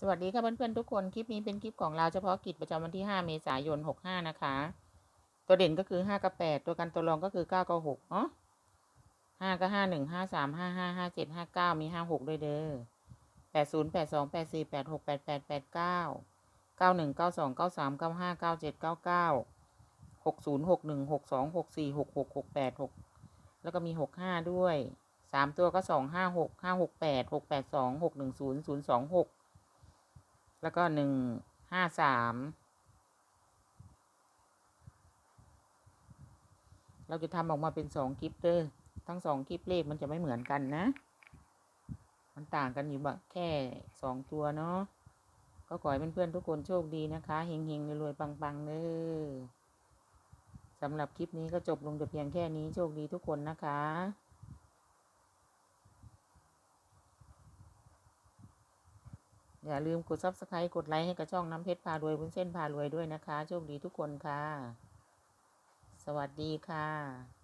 สวัสดีค่ะเพื่อนๆทุกคน คลิปนี้เป็นคลิปของเราเฉพาะกิจประจำวันที่ 5 เมษายน 65 นะคะ ตัวเด่นก็คือ 5 กับ 8 ตัวกันตัวรองก็คือ 9 กับ6เนาะ5กับ5 1 5 3 5 5 5 7 5 9 มี 5 6 ด้วยเด้อ80 82 84 86 88 89 91 92 93 95 97 99 60 61 62 64 66 68 6 แล้วก็มี 65 ด้วย 3 ตัวก็ 2 5 6 5 6 8 6 8 2 6 1 0 0 2 6 แล้วก็หนึ่งห้าสามเราจะทำออกมาเป็นสองคลิปเด้อทั้งสองคลิปเลขมันจะไม่เหมือนกันนะ มันต่างกันอยู่บแค่สองตัวเนาะ ก็ขอให้เพื่อนๆทุกคนโชคดีนะคะเฮงๆรวยๆปังๆเด้อสำหรับคลิปนี้ก็จบลงแต่เพียงแค่นี้โชคดีทุกคนนะคะ อย่าลืมกด subscribe กดไลค์ให้กับช่องน้ำเพชรพารวยบุญเส้นพารวยด้วยนะคะ โชคดีทุกคนค่ะ สวัสดีค่ะ